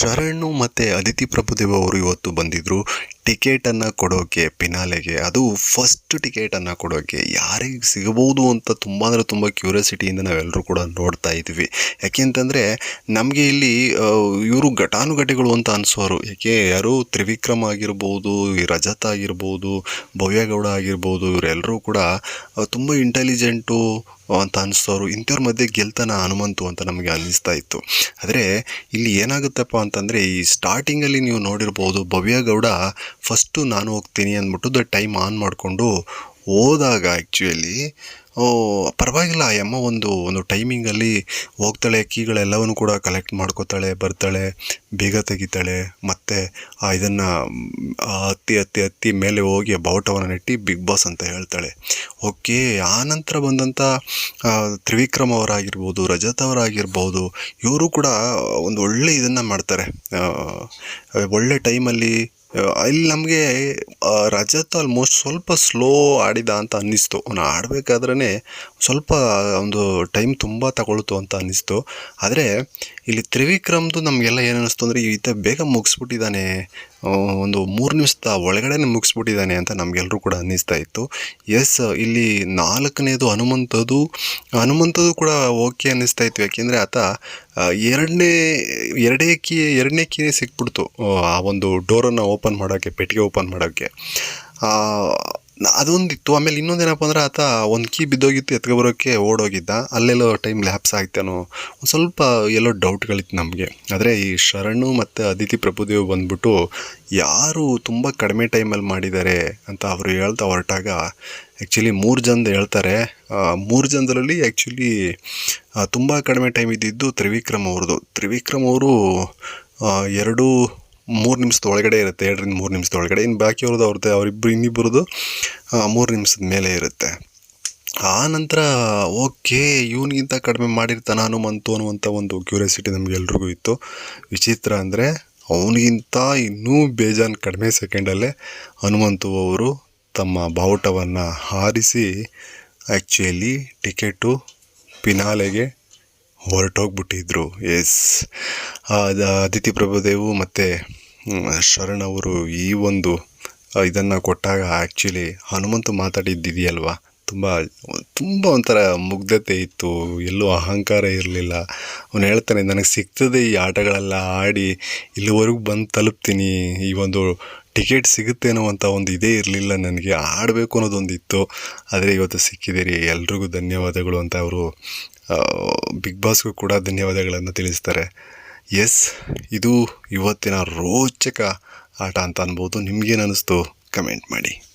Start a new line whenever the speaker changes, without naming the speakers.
ಶರಣು ಮತ್ತು ಅದಿತಿ ಪ್ರಭುದೇವ ಅವರು ಇವತ್ತು ಬಂದಿದ್ದರು ಟಿಕೆಟನ್ನು ಕೊಡೋಕೆ, ಪಿನಾಲೆಗೆ. ಅದು ಫಸ್ಟ್ ಟಿಕೆಟನ್ನು ಕೊಡೋಕೆ. ಯಾರಿಗೆ ಸಿಗಬಹುದು ಅಂತ ತುಂಬ ಅಂದರೆ ತುಂಬ ಕ್ಯೂರಿಯಾಸಿಟಿಯಿಂದ ನಾವೆಲ್ಲರೂ ಕೂಡ ನೋಡ್ತಾ ಇದ್ವಿ. ಯಾಕೆಂತಂದರೆ ನಮಗೆ ಇಲ್ಲಿ ಇವರು ಘಟಾನುಘಟಿಗಳು ಅಂತ ಅನಿಸೋರು. ಯಾಕೆ ಯಾರು ತ್ರಿವಿಕ್ರಮ್ ಆಗಿರ್ಬೋದು, ಈ ರಜತ್ ಆಗಿರ್ಬೋದು, ಭವ್ಯಗೌಡ ಆಗಿರ್ಬೋದು ಇವರೆಲ್ಲರೂ ಕೂಡ ತುಂಬ ಇಂಟೆಲಿಜೆಂಟು ಅಂತ ಅನಿಸೋರು, ಇಂಥವ್ರ ಮಧ್ಯೆ ಗೆಲ್ತಾನ ಹನುಮಂತು ಅಂತ ನಮಗೆ ಅನ್ನಿಸ್ತಾ ಇತ್ತು. ಆದರೆ, ಇಲ್ಲಿ ಏನಾಗುತ್ತಪ್ಪ ಅಂತಂದರೆ, ಈ ಸ್ಟಾರ್ಟಿಂಗಲ್ಲಿ ನೀವು ನೋಡಿರ್ಬೋದು, ಭವ್ಯ ಗೌಡ ಫಸ್ಟು ನಾನು ಹೋಗ್ತೀನಿ ಅಂದ್ಬಿಟ್ಟು ದ ಟೈಮ್ ಆನ್ ಮಾಡಿಕೊಂಡು ಹೋದಾಗ ಆ್ಯಕ್ಚುಲಿ ಪರವಾಗಿಲ್ಲ ಅಮ್ಮ ಒಂದು ಒಂದು ಟೈಮಿಂಗಲ್ಲಿ ಹೋಗ್ತಾಳೆ, ಕೀಗಳೆಲ್ಲವನ್ನು ಕೂಡ ಕಲೆಕ್ಟ್ ಮಾಡ್ಕೋತಾಳೆ, ಬರ್ತಾಳೆ, ಬೇಗ ತೆಗಿತಾಳೆ, ಮತ್ತು ಇದನ್ನು ಹತ್ತಿ ಹತ್ತಿ ಹತ್ತಿ ಮೇಲೆ ಹೋಗಿ ಬಾವುಟವನ್ನು ನೆಟ್ಟಿ ಬಿಗ್ ಬಾಸ್ ಅಂತ ಹೇಳ್ತಾಳೆ. ಓಕೆ ಆ ನಂತರ ಬಂದಂಥ ತ್ರಿವಿಕ್ರಮ್ ಅವರಾಗಿರ್ಬೋದು, ರಜತ್ ಅವರಾಗಿರ್ಬೋದು, ಇವರು ಕೂಡ ಒಂದು ಒಳ್ಳೆ ಇದನ್ನು ಮಾಡ್ತಾರೆ. ಒಳ್ಳೆ ಟೈಮಲ್ಲಿ ಇಲ್ಲಿ ನಮಗೆ ರಜತ್ ಆಲ್ಮೋಸ್ಟ್ ಸ್ವಲ್ಪ ಸ್ಲೋ ಆಡಿದ ಅಂತ ಅನ್ನಿಸ್ತು. ಅವನು ಆಡಬೇಕಾದ್ರೇ ಸ್ವಲ್ಪ ಒಂದು ಟೈಮ್ ತುಂಬ ತಗೊಳ್ತು ಅಂತ ಅನ್ನಿಸ್ತು. ಆದರೆ, ಇಲ್ಲಿ ತ್ರಿವಿಕ್ರಮ್ದು ನಮಗೆಲ್ಲ ಏನು ಅನ್ನಿಸ್ತು ಅಂದರೆ ಈತ ಬೇಗ ಮುಗಿಸ್ಬಿಟ್ಟಿದ್ದಾನೆ. ಒಂದು ಮೂರು ನಿಮಿಷದ ಒಳಗಡೆ ಮುಗಿಸ್ಬಿಟ್ಟಿದ್ದಾನೆ ಅಂತ ನಮಗೆಲ್ಲರೂ ಕೂಡ ಅನ್ನಿಸ್ತಾ ಇತ್ತು. ಎಸ್, ಇಲ್ಲಿ ನಾಲ್ಕನೇದು ಹನುಮಂತದು ಹನುಮಂತದು ಕೂಡ ಓಕೆ ಅನ್ನಿಸ್ತಾ ಇತ್ತು. ಯಾಕೆಂದರೆ, ಆತ ಎರಡನೇ, ಎರಡೇ ಕೀ, ಎರಡನೇ ಕೀನೇ ಸಿಕ್ಬಿಡ್ತು, ಆ ಒಂದು ಡೋರನ್ನು ಓಪನ್ ಮಾಡೋಕ್ಕೆ, ಪೆಟ್ಟಿಗೆ ಓಪನ್ ಮಾಡೋಕ್ಕೆ. ಅದೊಂದಿತ್ತು ಆಮೇಲೆ ಇನ್ನೊಂದೇನಪ್ಪ ಅಂದ್ರೆ ಆತ ಒಂದು ಕೀ ಬಿದ್ದೋಗಿತ್ತು, ಎತ್ಕೊ ಬರೋಕ್ಕೆ ಓಡೋಗಿದ್ದ. ಅಲ್ಲೆಲ್ಲೋ ಟೈಮ್ ಲ್ಯಾಪ್ಸ್ ಆಗ್ತಾನೋ. ಒಂದು ಸ್ವಲ್ಪ ಎಲ್ಲೋ ಡೌಟ್ಗಳಿತ್ತು ನಮಗೆ. ಆದರೆ ಈ ಶರಣು ಮತ್ತು ಅದಿತಿ ಪ್ರಭುದೇವ್ ಬಂದ್ಬಿಟ್ಟು ಯಾರು ತುಂಬ ಕಡಿಮೆ ಟೈಮಲ್ಲಿ ಮಾಡಿದ್ದಾರೆ ಅಂತ ಅವರು ಹೇಳ್ತಾ ಹೊರಟಾಗ ಆ್ಯಕ್ಚುಲಿ ಮೂರು ಜನದ ಹೇಳ್ತಾರೆ. ಮೂರು ಜನದಲ್ಲಿ ಆ್ಯಕ್ಚುಲಿ ತುಂಬ ಕಡಿಮೆ ಟೈಮ್ ಇದ್ದಿದ್ದು ತ್ರಿವಿಕ್ರಮ್ ಅವ್ರದ್ದು ತ್ರಿವಿಕ್ರಮ್ ಅವರು ಎರಡು ಮೂರು ನಿಮಿಷದ ಒಳಗಡೆ ಇರುತ್ತೆ, ಎರಡರಿಂದ ಮೂರು ನಿಮಿಷದ ಒಳಗಡೆ. ಇನ್ನು ಬಾಕಿ ಅವ್ರದ್ದು ಅವರಿಬ್ಬರು ಇನ್ನಿಬ್ಬರದ್ದು ಮೂರು ನಿಮಿಷದ ಮೇಲೆ ಇರುತ್ತೆ. ಆ ನಂತರ, ಓಕೆ, ಇವನಿಗಿಂತ ಕಡಿಮೆ ಮಾಡಿರ್ತಾನ ಹನುಮಂತು ಅನ್ನುವಂಥ ಒಂದು ಕ್ಯೂರಿಯಾಸಿಟಿ ನಮಗೆಲ್ರಿಗೂ ಇತ್ತು. ವಿಚಿತ್ರ ಅಂದರೆ, ಅವನಿಗಿಂತ ಇನ್ನೂ ಬೇಜಾನ್ ಕಡಿಮೆ ಸೆಕೆಂಡಲ್ಲೇ ಹನುಮಂತು ಅವರು ತಮ್ಮ ಬಾವುಟವನ್ನು ಹಾರಿಸಿ ಆ್ಯಕ್ಚುಲಿ ಟಿಕೆಟು ಪಿನಾಲೆಗೆ ಹೊರಟೋಗ್ಬಿಟ್ಟಿದ್ರು. ಎಸ್ ಅದಿತಿ ಪ್ರಭುದೇವು ಮತ್ತು ಶರಣ್ ಅವರು ಈ ಒಂದು ಇದನ್ನು ಕೊಟ್ಟಾಗ ಆ್ಯಕ್ಚುಲಿ ಹನುಮಂತ ಮಾತಾಡಿದ್ದಿದೆಯಲ್ವಾ? ತುಂಬ ತುಂಬ ಒಂಥರ ಮುಗ್ಧತೆ ಇತ್ತು, ಎಲ್ಲೂ ಅಹಂಕಾರ ಇರಲಿಲ್ಲ. ಅವನು ಹೇಳ್ತಾನೆ, ನನಗೆ ಸಿಗ್ತದೆ ಈ ಆಟಗಳೆಲ್ಲ ಆಡಿ, ಇಲ್ಲಿವರೆಗೂ ಬಂದು ತಲುಪ್ತೀನಿ. ಈ ಒಂದು ಟಿಕೆಟ್ ಸಿಗುತ್ತೆ ಅಂತ ಒಂದು ಇದೇ ಇರಲಿಲ್ಲ ನನಗೆ. ಆಡಬೇಕು ಅನ್ನೋದೊಂದು ಇತ್ತು ಆದರೆ ಇವತ್ತು ಸಿಕ್ಕಿದ್ದೀರಿ. ಎಲ್ರಿಗೂ ಧನ್ಯವಾದಗಳು ಅಂತ ಅವರು ಬಿಗ್ ಬಾಸ್ಗೂ ಕೂಡ ಧನ್ಯವಾದಗಳನ್ನು ತಿಳಿಸ್ತಾರೆ. ಎಸ್ ಇದು ಇವತ್ತಿನ ರೋಚಕ ಆಟ ಅಂತ ಅನ್ಬೋದು. ನಿಮ್ಗೇನು ಅನ್ನಿಸ್ತು ಕಮೆಂಟ್ ಮಾಡಿ.